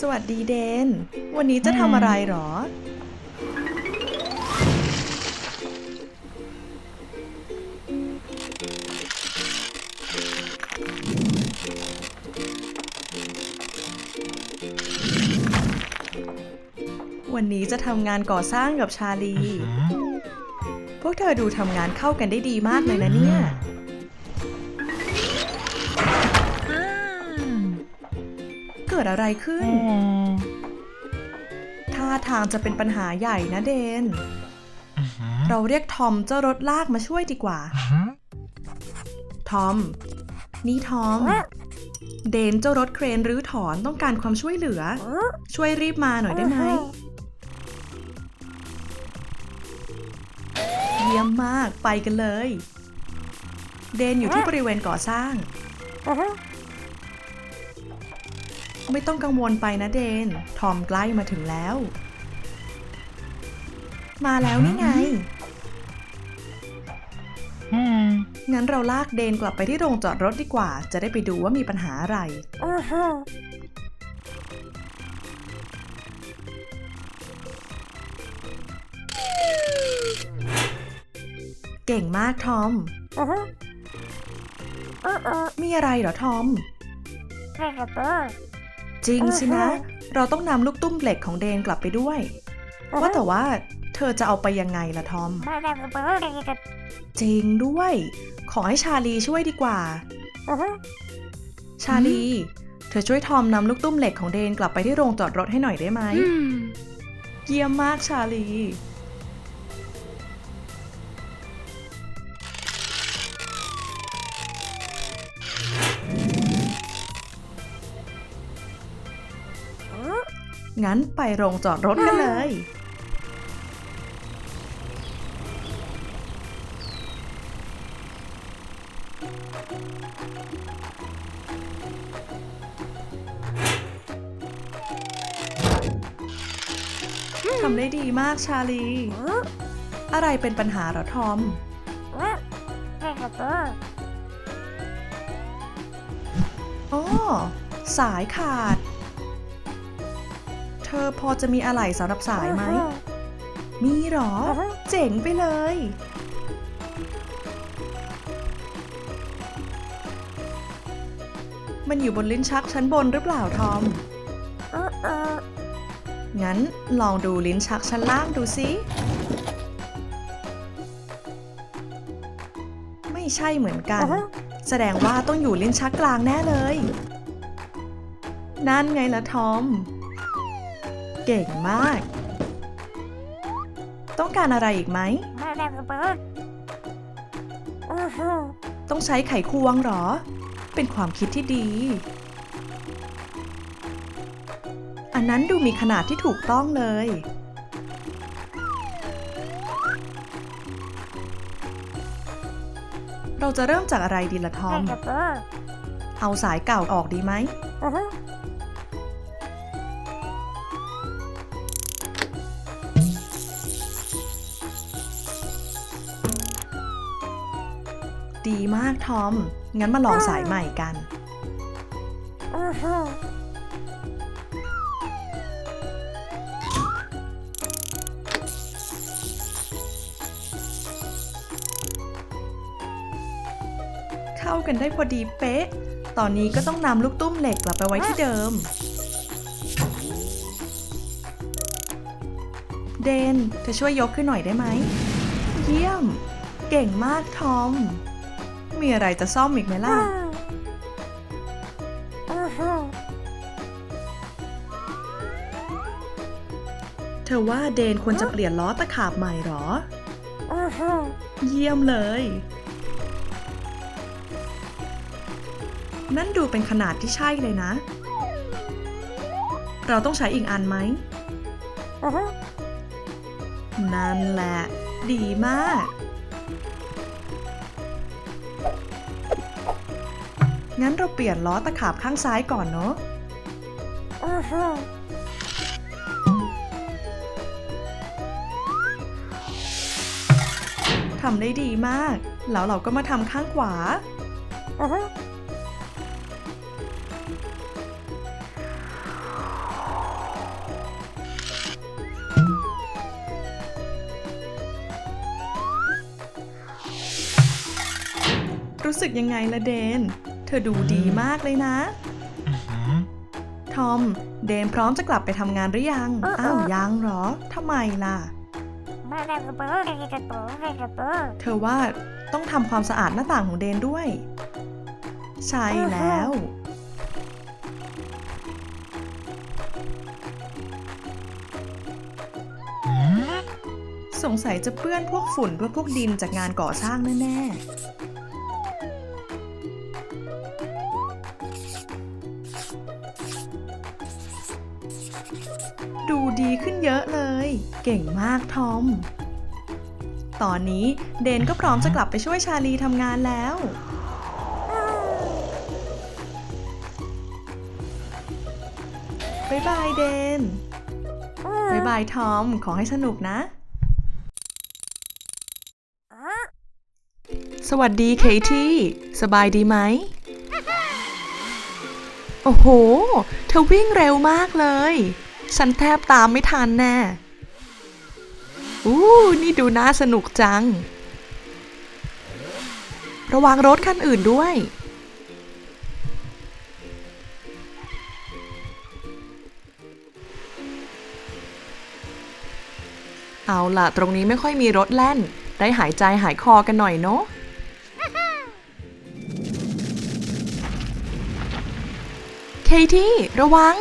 สวัสดีเดน วันนี้จะทำอะไรหรอ วันนี้จะทำงานก่อสร้างกับชาลี พวกเธอดูทำงานเข้ากันได้ดีมากเลยนะเนี่ย กิดอะไรขึ้น ท่าทางจะเป็นปัญหาใหญ่นะเดน เราเรียกทอมเจ้ารถลากมาช่วยดีกว่า ทอม นี่ทอม เดนเจ้ารถเครนรื้อถอนต้องการความช่วยเหลือ ช่วยรีบมาหน่อยได้ไหม เยี่ยมมาก ไปกันเลย เดนอยู่ที่บริเวณก่อสร้าง ไม่ต้องกังวลไปนะเดน ทอมใกล้มาถึงแล้ว มาแล้วนี่ไง งั้นเราลากเดนกลับไปที่โรงจอดรถดีกว่า จะได้ไปดูว่ามีปัญหาอะไร เก่งมากทอม มีอะไรเหรอทอม จริงสินะ เราต้องนำลูกตุ้มเหล็กของเดนกลับไปด้วย ว่าแต่ว่าเธอจะเอาไปยังไงล่ะทอม จริงด้วย ขอให้ชาลีช่วยดีกว่า ชาลี เธอช่วยทอมนำลูกตุ้มเหล็กของเดนกลับไปที่โรงจอดรถให้หน่อยได้ไหม เยี่ยมมากชาลี งั้นไปโรงจอดรถกันเลย ทำได้ดีมากชาลี อะไรเป็นปัญหาเหรอทอมอ๋อสายขาดเธ อพอจะมีอะไรสำหรับสายไหม มีเหรอ เจ๋งไปเลย มันอยู่บนลิ้นชักชั้นบนหรือเปล่าทอม งั้นลองดูลิ้นชักชั้นล่างดูสิไม่ใช่เหมือนกัน แสดงว่าต้องอยู่ลิ้นชักกลางแน่เลย นั่นไงล่ะทอม เก่งมาก ต้องการอะไรอีกไหม ต้องใช้ไขควงหรอ เป็นความคิดที่ดี อันนั้นดูมีขนาดที่ถูกต้องเลย เราจะเริ่มจากอะไรดีละทอม เอาสายเก่าออกดีไหม ทอม งั้นมาลองสายใหม่กัน เข้ากันได้พอดีเป๊ะ ตอนนี้ก็ต้องนำลูกตุ้มเหล็กกลับไปไว้ที่เดิม เดนเธอช่วยยกขึ้นหน่อยได้ไหม เยี่ยม เก่งมากทอม มีอะไรจะซ่อมอีกไหมล่ะ เธอว่าเดนควรจะเปลี่ยนล้อตะขาบใหม่หรอ เยี่ยมเลย นั่นดูเป็นขนาดที่ใช่เลยนะ เราต้องใช้อีกอันไหม นั่นแหละ ดีมาก งั้นเราเปลี่ยนล้อตะขาบข้างซ้ายก่อนเนาะทำได้ดีมาก แล้วเราก็มาทำข้างขวา รู้สึกยังไงละเดน เธอดูดีมากเลยนะ ทอม เดนพร้อมจะกลับไปทำงานหรือยัง อ้าวยังเหรอทำไมล่ะ เธอว่าต้องทำความสะอาดหน้าต่างของเดนด้วย ใช่แล้ว สงสัยจะเปื้อนพวกฝุ่นพวกพวกดินจากงานก่อสร้างแน่ๆ ดีขึ้นเยอะเลย เก่งมากทอม ตอนนี้เดนก็พร้อมจะกลับไปช่วยชาลีทำงานแล้ว บ๊ายบายเดน บ๊ายบายทอม ขอให้สนุกนะ สวัสดีเคที่ สบายดีไหมโอ้โห เธอวิ่งเร็วมากเลย ฉันแทบตามไม่ทันแน่อู้นี่ดูน่าสนุกจัง ระวังรถคันอื่นด้วย เอาล่ะ ตรงนี้ไม่ค่อยมีรถแล่น ได้หายใจหายคอกันหน่อยเนาะเคที่ระวัง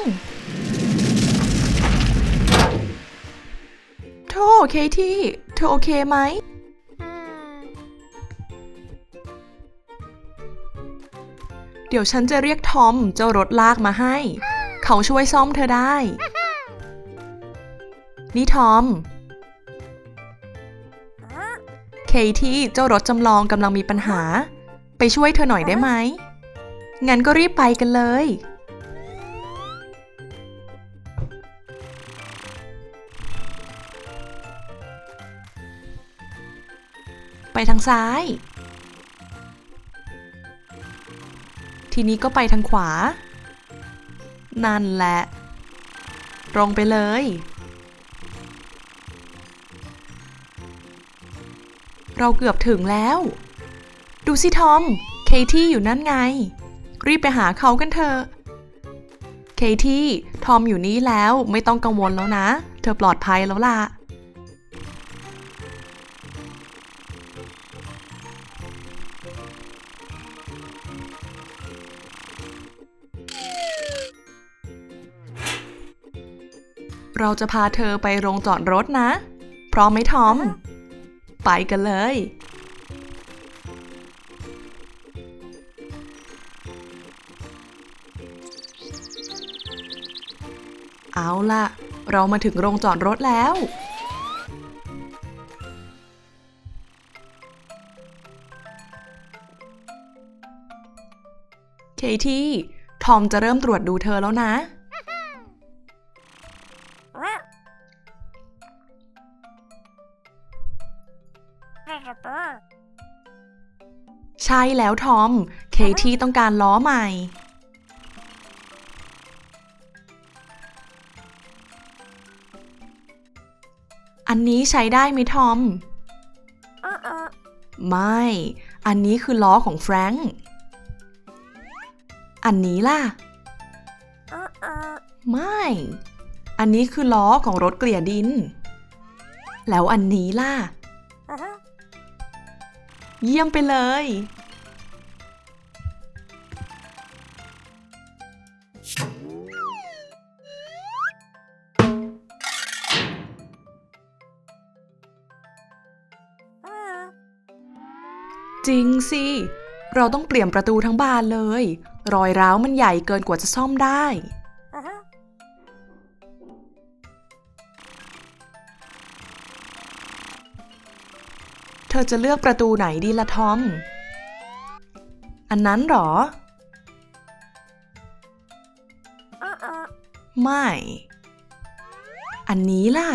โธ่เคที่ เธอโอเคไหม เดี๋ยวฉันจะเรียกทอมเจ้ารถลากมาให้ เขาช่วยซ่อมเธอได้ นี่ทอม เคที่เจ้ารถจำลองกำลังมีปัญหา ไปช่วยเธอหน่อยได้ไหม งั้นก็รีบไปกันเลย ไปทางซ้าย ทีนี้ก็ไปทางขวา นั่นแหละ ตรงไปเลย เราเกือบถึงแล้ว ดูสิทอม เคที่อยู่นั่นไง รีบไปหาเขากันเถอะเคที่ทอมอยู่นี่แล้วไม่ต้องกังวลแล้วนะ เธอปลอดภัยแล้วล่ะ เราจะพาเธอไปโรงจอดรถนะ พร้อมไหมทอม ไปกันเลย เอาล่ะ เรามาถึงโรงจอดรถแล้ว ที่ ทอมจะเริ่มตรวจดูเธอแล้วนะ ใช่แล้วทอม เคที่ต้องการล้อใหม่อันนี้ใช้ได้ไหมทอม ไม่ อันนี้คือล้อของแฟรงค์ อันนี้ล่ะ ไม่ อันนี้คือล้อของรถเกลี่ยดิน แล้วอันนี้ล่ะ เยี่ยมไปเลย จริงสิ เราต้องเปลี่ยนประตูทั้งบานเลย รอยร้าวมันใหญ่เกินกว่าจะซ่อมได้ เธอจะเลือกประตูไหนดีละทอม อันนั้นหรอ ไม่ อันนี้ล่ะ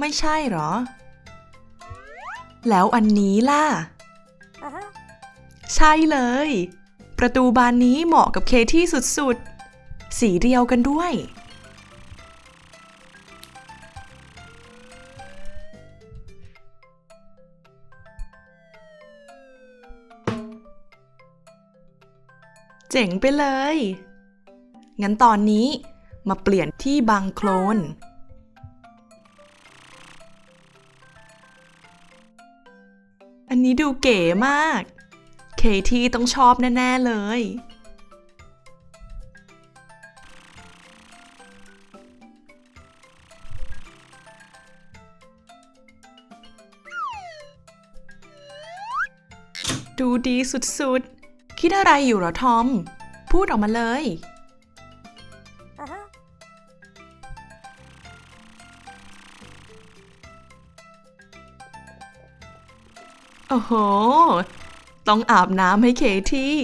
ไม่ใช่หรอ แล้วอันนี้ล่ะ ช่เลย ประตูบานนี้เหมาะกับเคที่สุดๆ สีเดียวกันด้วย เจ๋งไปเลย งั้นตอนนี้มาเปลี่ยนที่บางโคลนอันนี้ดูเก๋มาก เคที่ต้องชอบแน่ ๆ เลย ดูดีสุด ๆ คิดอะไรอยู่หรอทอม พูดออกมาเลยโอ้โห ต้องอาบน้ำให้เคที่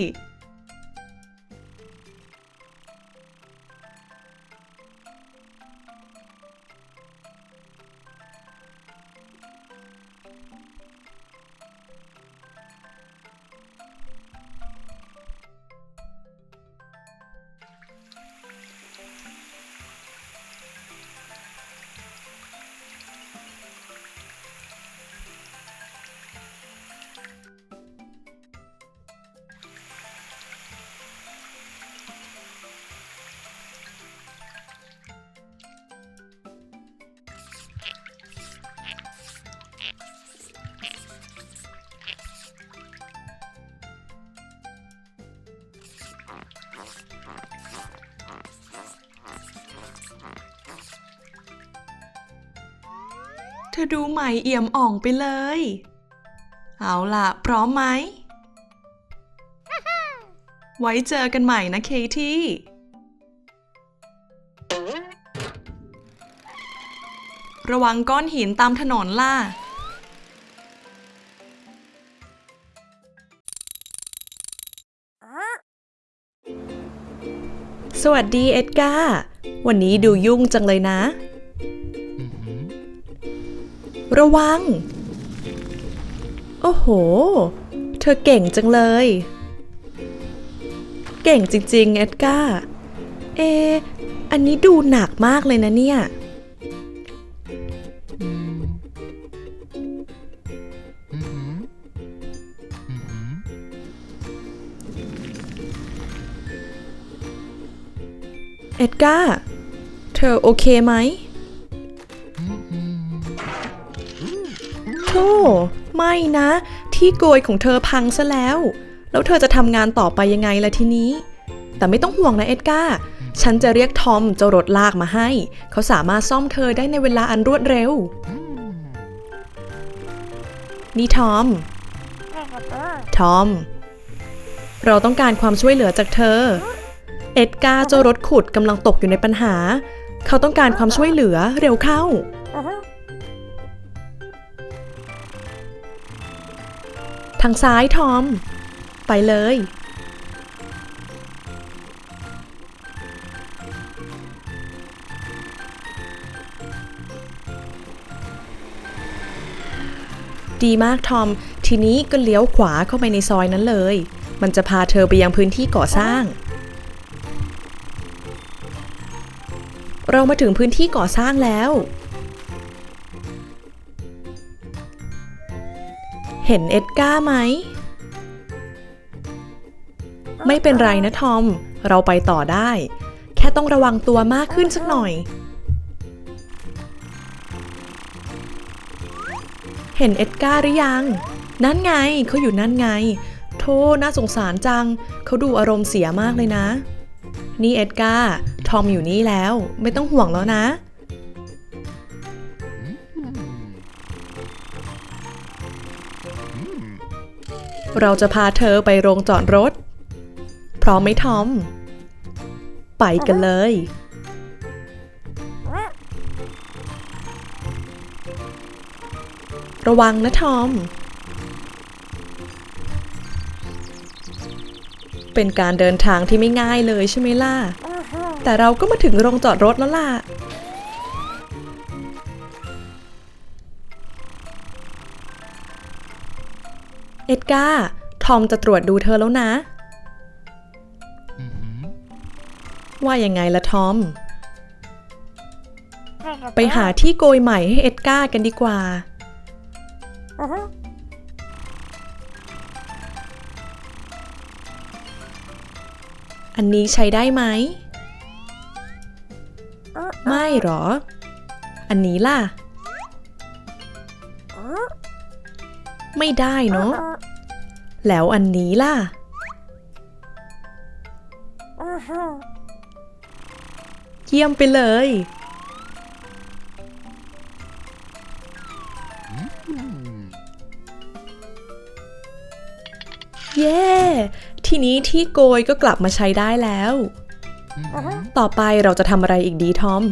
ธอดูใหม่เอี่ยมอ่องไปเลย เอาล่ะ พร้อมไหม ไว้เจอกันใหม่นะเคที่ระวังก้อนหินตามถนนล่ะ สวัสดีเอ็ดการ์ วันนี้ดูยุ่งจังเลยนะ ระวัง โอ้โห เธอเก่งจังเลย เก่งจริง ๆ เอ็ดกาเอ อันนี้ดูหนักมากเลยนะเนี่ย เอ็ดกาเธอโอเคไหม โธ่ไม่นะ ที่โกยของเธอพังซะแล้ว แล้วเธอจะทำงานต่อไปยังไงล่ะทีนี้ แต่ไม่ต้องห่วงนะเอ็ดการ์ฉันจะเรียกทอมเจ้ารถลากมาให้ เขาสามารถซ่อมเธอได้ในเวลาอันรวดเร็ว นี่ทอม ทอม เราต้องการความช่วยเหลือจากเธอ เอ็ดการ์เจ้ารถขุดกำลังตกอยู่ในปัญหา เขาต้องการความช่วยเหลือเร็วเข้า ทางซ้ายทอม ไปเลย ดีมากทอม ทีนี้ก็เลี้ยวขวาเข้าไปในซอยนั้นเลย มันจะพาเธอไปยังพื้นที่ก่อสร้าง เรามาถึงพื้นที่ก่อสร้างแล้ว เห็นเอ็ดก้าไหม ไม่เป็นไรนะทอม เราไปต่อได้ แค่ต้องระวังตัวมากขึ้นสักหน่อย เห็นเอ็ดก้าหรือยัง นั่นไงเขาอยู่นั่นไงโธ่น่าสงสารจัง เขาดูอารมณ์เสียมากเลยนะ นี่เอ็ดก้า ทอมอยู่นี่แล้ว ไม่ต้องห่วงแล้วนะ เราจะพาเธอไปโรงจอดรถ พร้อมไหมทอม ไปกันเลย ระวังนะทอม เป็นการเดินทางที่ไม่ง่ายเลยใช่ไหมล่ะ แต่เราก็มาถึงโรงจอดรถแล้วล่ะ เอ็ดการ์ทอมจะตรวจดูเธอแล้วนะ ว่ายังไงล่ะทอม ไปหาที่โกยใหม่ให้เอ็ดการ์กันดีกว่าออันนี้ใช้ได้ไหม ไม่หรอ อันนี้ล่ะ ไม่ได้เนาะ แล้วอันนี้ล่ะ เยี่ยมไปเลย เย้ ทีนี้ที่โกยก็กลับมาใช้ได้แล้ว ต่อไปเราจะทำอะไรอีกดีทอม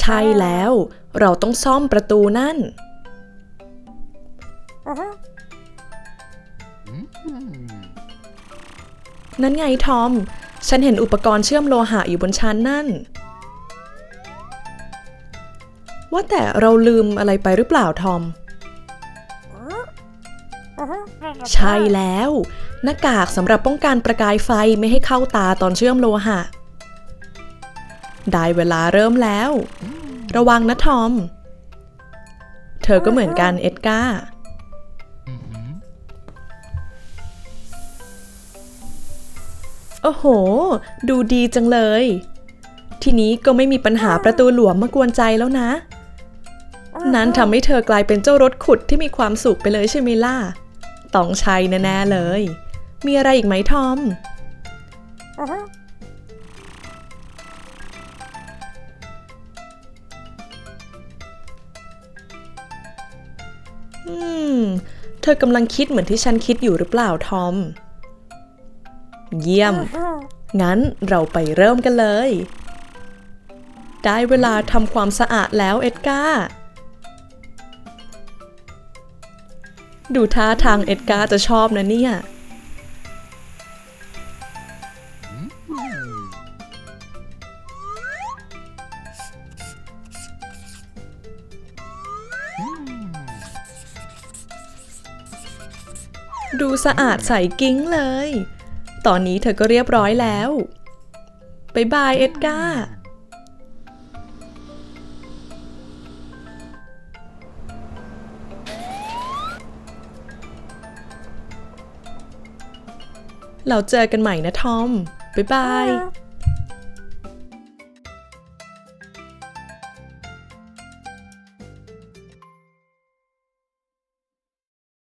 ใช่แล้ว เราต้องซ่อมประตูนั่น นั่นไงทอม ฉันเห็นอุปกรณ์เชื่อมโลหะอยู่บนชั้นนั่น ว่าแต่เราลืมอะไรไปหรือเปล่าทอม ใช่แล้ว หน้ากากสำหรับป้องกันประกายไฟไม่ให้เข้าตาตอนเชื่อมโลหะ ได้เวลาเริ่มแล้ว ระวังนะทอม เธอก็เหมือนกันเอ็ดการ์โอ้โห ดูดีจังเลย ทีนี้ก็ไม่มีปัญหาประตูหลวมมากวนใจแล้วนะ นั้นทำให้เธอกลายเป็นเจ้ารถขุดที่มีความสุขไปเลยใช่ไหมล่ะต้องใช้แน่ๆเลย มีอะไรอีกไหมทอม อืม เธอกำลังคิดเหมือนที่ฉันคิดอยู่หรือเปล่าทอม เยี่ยม งั้นเราไปเริ่มกันเลย ได้เวลาทำความสะอาดแล้วเอ็ดการ์ดูท่าทางเอ็ดการ์จะชอบนะเนี่ย ดูสะอาดใสกิ้งเลย ตอนนี้เธอก็เรียบร้อยแล้วบายบายเอ็ดการ์เราเจอกันใหม่นะทอมบ๊ายบาย